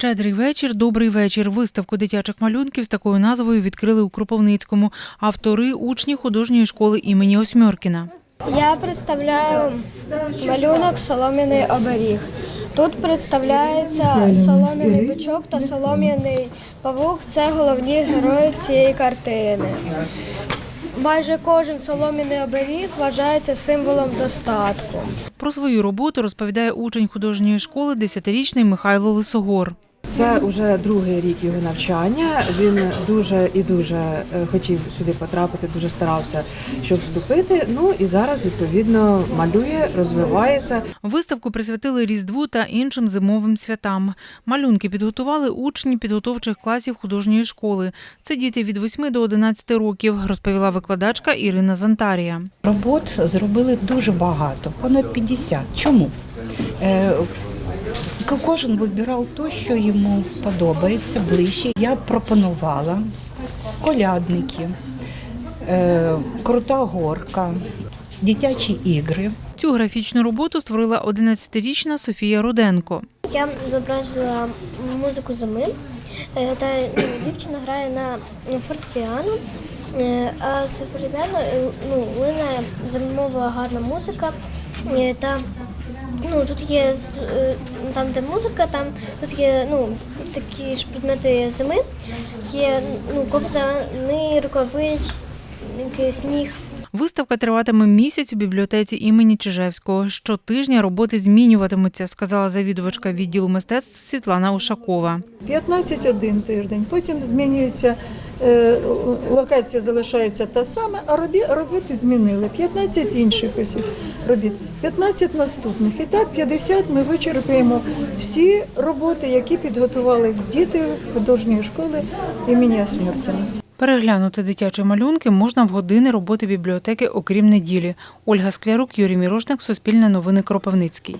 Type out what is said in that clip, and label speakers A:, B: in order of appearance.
A: Щедрий вечір, добрий вечір. Виставку дитячих малюнків з такою назвою відкрили у Кропивницькому. Автори учні художньої школи імені Осьмьоркіна.
B: Я представляю малюнок Солом'яний оберіг. Тут представляється солом'яний бичок та солом'яний павук. Це головні герої цієї картини. Майже кожен солом'яний оберіг вважається символом достатку.
A: Про свою роботу розповідає учень художньої школи 10-річний Михайло Лисогор.
C: Це вже другий рік його навчання. Він дуже і дуже е, хотів сюди потрапити, дуже старався, щоб вступити. Ну і зараз відповідно малює, розвивається.
A: Виставку присвятили Різдву та іншим зимовим святам. Малюнки підготували учні підготовчих класів художньої школи. Це діти від 8 до 11 років, розповіла викладачка Ірина Зантарія.
D: Робот зробили дуже багато, понад 50. Чому? Ко- Кожен вибирав те, що йому подобається ближче. Я пропонувала колядники, е, крута горка, дитячі ігри.
A: Цю графічну роботу створила 11-річна Софія Руденко.
B: Я зобразила музику зими. е, Та ну, дівчина грає на фортепіано. Е, А з фортепіано е, ну, лине зимова гарна музика. Е, Та ну, тут є там, де музика, там тут є ну, такі ж предмети зими. Є ну, ковзани, рукавички, сніг.
A: Виставка триватиме місяць у бібліотеці імені Чижевського. Щотижня роботи змінюватимуться, сказала завідувачка відділу мистецтв Світлана Ушакова.
E: 15 один тиждень, потім змінюється локація залишається та сама, а робі- роботи змінили. 15 інших осіб робіт, 15 наступних. І так 50 ми вичерпуємо всі роботи, які підготували діти художньої школи імені Осміркіна.
A: Переглянути дитячі малюнки можна в години роботи бібліотеки, окрім неділі. Ольга Склярук, Юрій Мірошник, Суспільне новини Кропивницький.